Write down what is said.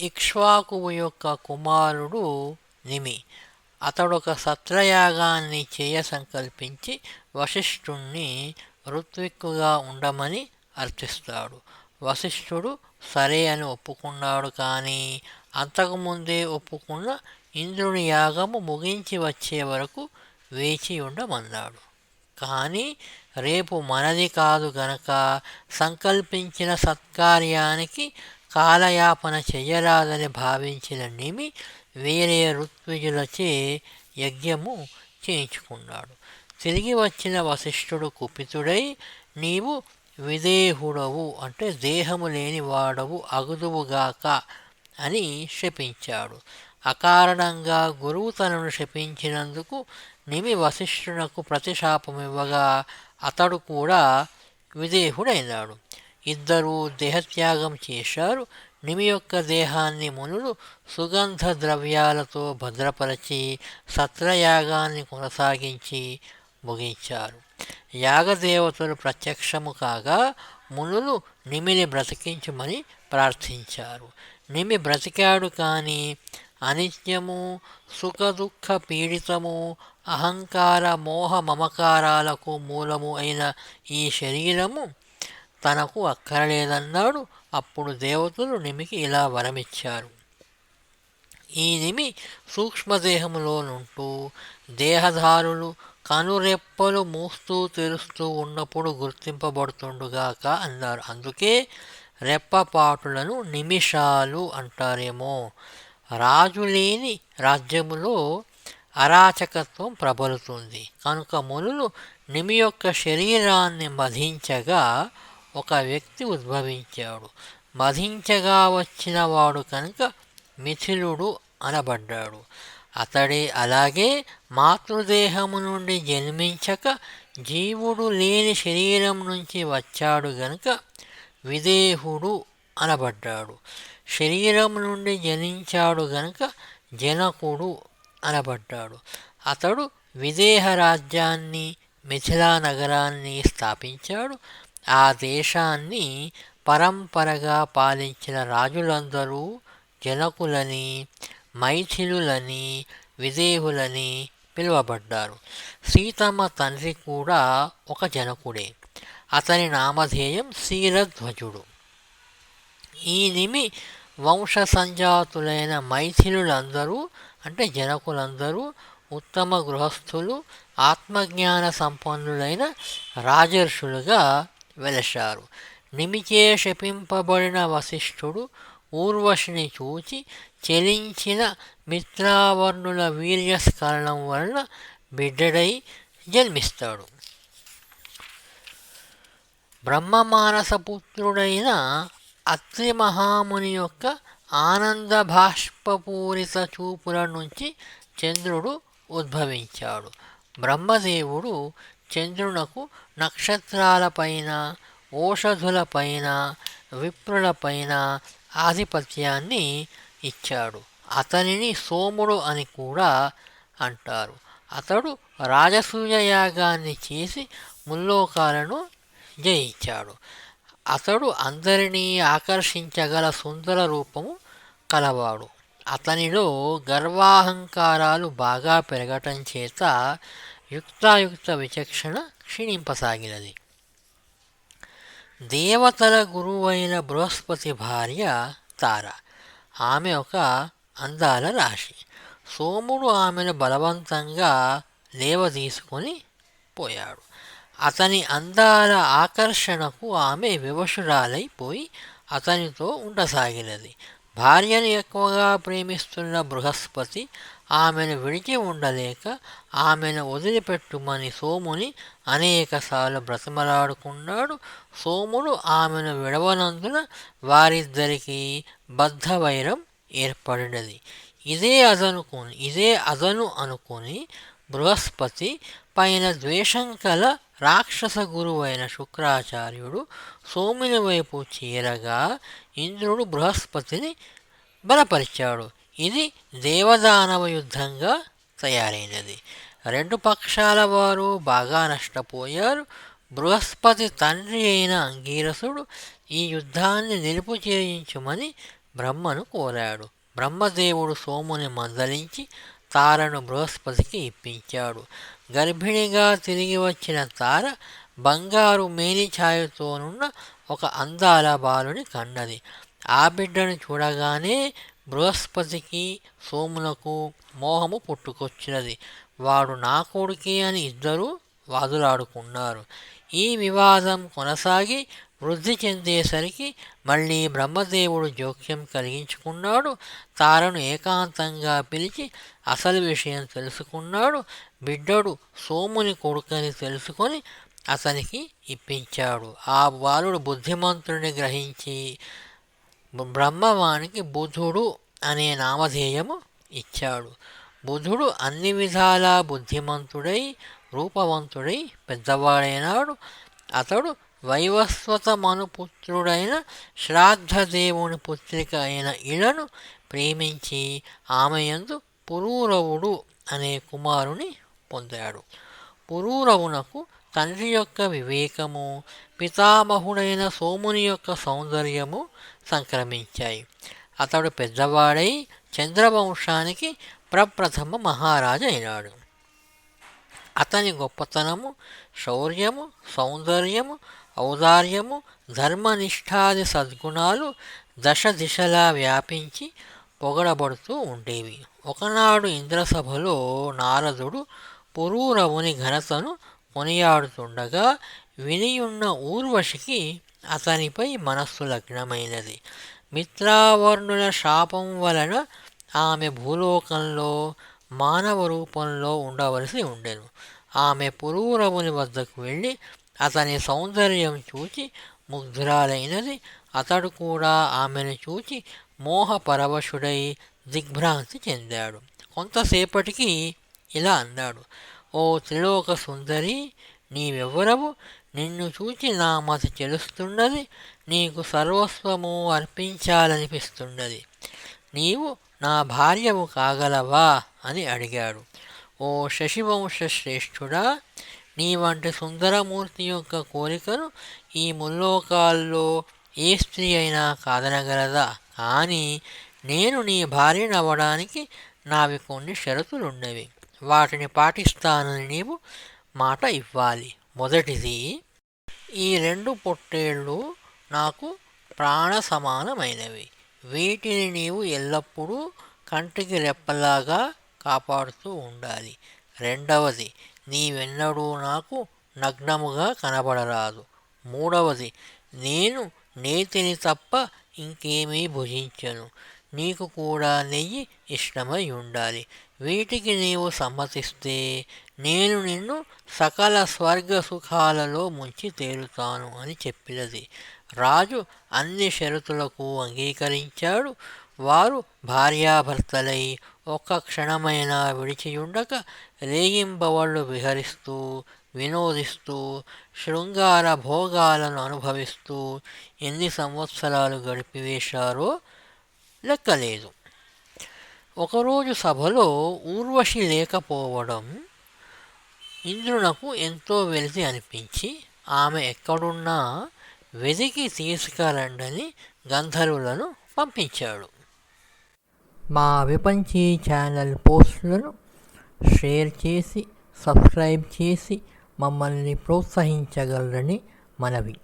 ఇక్ష్వాకువు యొక్క కుమారుడు నిమి. అతడొక సత్రయాగాన్ని చేయ సంకల్పించి వశిష్ఠుణ్ణి ఋత్విక్కుగా ఉండమని అర్థిస్తాడు. వశిష్ఠుడు సరే అని ఒప్పుకున్నాడు కానీ అంతకుముందే ఒప్పుకున్న ఇంద్రుని యాగము ముగించి వచ్చే వరకు వేచి ఉండమన్నాడు. కానీ రేపు మనది కాదు గనక సంకల్పించిన సత్కార్యానికి కాలయాపన చెయ్యరాదని భావించిన నిమి వేరే ఋత్విజులచే యజ్ఞము చేయించుకున్నాడు. తిరిగి వచ్చిన వశిష్ఠుడు కుపితుడై నీవు విదేహుడవు అంటే దేహము లేని వాడవు అగుదువుగాక అని శపించాడు. అకారణంగా గురువు తనను శపించినందుకు నిమి వశిష్ఠునకు ప్రతిశాపమివ్వగా అతడు కూడా విదేహుడైనాడు. ఇద్దరూ దేహత్యాగం చేశారు. నిమి యొక్క దేహాన్ని మునులు సుగంధ ద్రవ్యాలతో భద్రపరచి సత్రయాగాన్ని కొనసాగించి ముగించారు. యాగదేవతలు ప్రత్యక్షము కాగా మునులు నిమిని బ్రతికించమని ప్రార్థించారు. నిమి బ్రతికాడు కానీ అనిత్యము సుఖదుఖ పీడితము అహంకార మోహ మమకారాలకు మూలము అయిన ఈ శరీరము తనకు అక్కరలేదన్నాడు. అప్పుడు దేవతలు నిమికి ఇలా వరమిచ్చారు. ఈ నిమి సూక్ష్మదేహములోనుంటూ దేహధారులు కనురెప్పలు మూస్తూ తెరుస్తూ ఉన్నప్పుడు గుర్తింపబడుతుండుగాక అన్నారు. అందుకే రెప్పపాటులను నిమిషాలు అంటారేమో. రాజు లేని రాజ్యములో అరాచకత్వం ప్రబలుతుంది. కనుక మునులు నిమి యొక్క శరీరాన్ని మధించగా ఒక వ్యక్తి ఉద్భవించాడు. మధించగా వచ్చిన వాడు కనుక మిథిలుడు అనబడ్డాడు. అతడే అలాగే మాతృదేహము నుండి జన్మించక జీవుడు లేని శరీరం నుంచి వచ్చాడు గనుక విదేహుడు అనబడ్డాడు. శరీరం నుండి జనించాడు గనుక జనకుడు అనబడ్డాడు. అతడు విదేహ రాజ్యాన్ని మిథిలా నగరాన్ని స్థాపించాడు. ఆ దేశాన్ని పరంపరగా పాలించిన రాజులందరూ జనకులని మైథిలులని విదేహులని పిలువబడ్డారు. సీతమ్మ తండ్రి కూడా ఒక జనకుడే. అతని నామధేయం శీరధ్వజుడు ఈ నిమి వంశ సంజాతులైన మైథిలులందరూ అంటే జనకులందరూ ఉత్తమ గృహస్థులు ఆత్మజ్ఞాన సంపన్నులైన రాజర్షులుగా వెలశారు. నిమిచే శపింపబడిన వశిష్ఠుడు ఊర్వశిని చూచి చెలించిన మిత్రావర్ణుల వీర్యస్కరణం వలన బిడ్డడై జన్మిస్తాడు. బ్రహ్మమానసపుత్రుడైన అత్రి మహాముని యొక్క ఆనంద బాష్పపూరిత చూపుల నుంచి చంద్రుడు ఉద్భవించాడు. బ్రహ్మదేవుడు చంద్రునకు నక్షత్రాలపైన ఓషధులపైన విప్రులపైన ఆధిపత్యాన్ని ఇచ్చాడు. అతనిని సోముడు అని కూడా అంటారు. అతడు రాజసూయ యాగాన్ని చేసి ముల్లోకాలను జయించాడు. అతడు అందరినీ ఆకర్షించగల సుందర రూపము కలవాడు. అతనిలో గర్వాహంకారాలు బాగా పెరగటం చేత యుక్తాయుక్త విచక్షణ క్షీణింపసాగినది దేవతల గురువైన బృహస్పతి భార్య తార ఆమె ఒక అందాల రాశి సోముడు ఆమెను బలవంతంగా లేవదీసుకొని పోయాడు అతని అందాల ఆకర్షణకు ఆమె వివశురాలైపోయి అతనితో ఉండసాగినది భార్యను ఎక్కువగా ప్రేమిస్తున్న బృహస్పతి ఆమెను విడిచి ఉండలేక ఆమెను వదిలిపెట్టుమని సోముని అనేకసార్లు బ్రతిమలాడుకున్నాడు. సోముడు ఆమెను విడవనందున వారిద్దరికీ బద్ధవైరం ఏర్పడినది. ఇదే అదనుకొని ఇదే అదను అనుకొని బృహస్పతి పైన ద్వేషం కల రాక్షస గురువైన శుక్రాచార్యుడు సోముని వైపు చేరగా ఇంద్రుడు బృహస్పతిని బలపరిచాడు. ఇది దేవదానవ యుద్ధంగా తయారైనది. రెండు పక్షాల వారు బాగా నష్టపోయారు. బృహస్పతి తండ్రి అయిన అంగీరసుడు ఈ యుద్ధాన్ని నిలుపు చేయించుమని బ్రహ్మను కోరాడు. బ్రహ్మదేవుడు సోముని మందలించి తారను బృహస్పతికి ఇప్పించాడు. గర్భిణిగా తిరిగి వచ్చిన తార బంగారు మేనిఛాయతోనున్న ఒక అందాల బాలుని కన్నది. ఆ బిడ్డను చూడగానే బృహస్పతికి సోములకు మోహము పుట్టుకొచ్చినది. వాడు నా కొడుకే అని ఇద్దరూ వాదులాడుకున్నారు. ఈ వివాదం కొనసాగి వృద్ధి చెందేసరికి మళ్ళీ బ్రహ్మదేవుడు జోక్యం కలిగించుకున్నాడు. తారను ఏకాంతంగా పిలిచి అసలు విషయం తెలుసుకున్నాడు. బిడ్డడు సోముని కొడుకని తెలుసుకొని అతనికి ఇప్పించాడు. ఆ బాలుడు బుద్ధిమంతుడిని గ్రహించి బ్రహ్మవానికి బుధుడు అనే నామధేయము ఇచ్చాడు. బుధుడు అన్ని విధాలా బుద్ధిమంతుడై రూపవంతుడై పెద్దవాడైనాడు. అతడు వైవస్వత మనుపుత్రుడైన శ్రాద్ధదేవుని పుత్రిక అయిన ఇళను ప్రేమించి ఆమె యందు పురూరవుడు అనే కుమారుని పొందాడు. పురూరవునకు తండ్రి యొక్క వివేకము పితామహుడైన సోముని యొక్క సౌందర్యము సంక్రమించాయి. అతడు పెద్దవాడై చంద్రవంశానికి ప్రప్రథమ మహారాజు అయినాడు. అతని గొప్పతనము శౌర్యము సౌందర్యము ఔదార్యము ధర్మనిష్టాది సద్గుణాలు దశ దిశలా వ్యాపించి పొగడబడుతూ ఉండేవి. ఒకనాడు ఇంద్రసభలో నారదుడు పురూరవుని ఘనతను కొనియాడుతుండగా వినియున్న ఊర్వశికి అతనిపై మనస్సు లగ్నమైనది. మిత్రావర్ణుల శాపం వలన ఆమె భూలోకంలో మానవ రూపంలో ఉండవలసి ఉండెను. ఆమె పురూరవుని వద్దకు వెళ్ళి అతని సౌందర్యం చూచి ముగ్ధురాలైనది. అతడు కూడా ఆమెను చూచి మోహపరవశుడై దిగ్భ్రాంతి చెందాడు. కొంతసేపటికి ఇలా అన్నాడు. ఓ త్రిలోక సుందరి నీవెవ్వరవు నిన్ను చూచి నా మతి తెలుస్తున్నది నీకు సర్వస్వము అర్పించాలనిపిస్తున్నది. నీవు నా భార్యవు కాగలవా? అని అడిగాడు. ఓ శశివంశ శ్రేష్ఠుడా నీ వంటి సుందరమూర్తి యొక్క కోరికను ఈ ముల్లోకాల్లో ఏ స్త్రీ అయినా కాదనగలదా? కానీ నేను నీ భార్యనవ్వడానికి నావి కొన్ని షరతులున్నవి. వాటిని పాటిస్తానని నీవు మాట ఇవ్వాలి. మొదటిది ఈ రెండు పొట్టేళ్ళు నాకు ప్రాణ సమానమైనవి వీటిని నీవు ఎల్లప్పుడూ కంటికి రెప్పలాగా కాపాడుతూ ఉండాలి. రెండవది నీవెన్నడూ నాకు నగ్నముగా కనబడరాదు. మూడవది నేను నేతిని తప్ప ఇంకేమీ భుజించను. నీకు కూడా నెయ్యి ఇష్టమై ఉండాలి. వీటికి నీవు సమ్మతిస్తే నేను నిన్ను సకల స్వర్గ సుఖాలలో ముంచి తేలుతాను అని చెప్పినది. రాజు అన్ని షరతులకు అంగీకరించాడు. వారు భార్యాభర్తలై ఒక్క క్షణమైనా విడిచియుండక రేయింబవళ్ళు విహరిస్తూ వినోదిస్తూ శృంగార భోగాలను అనుభవిస్తూ ఎన్ని సంవత్సరాలు గడిపివేశారో లెక్కలేదు. ఒకరోజు సభలో ఊర్వశి లేకపోవడం ఇంద్రునకు ఎంతో వెలిసి అనిపించి ఆమె ఎక్కడున్నా వెదికి తీసుకురండని గంధర్వులను పంపించాడు. మా విపంచీ ఛానల్ పోస్టులను షేర్ చేసి సబ్స్క్రైబ్ చేసి మమ్మల్ని ప్రోత్సహించగలరని మనవి.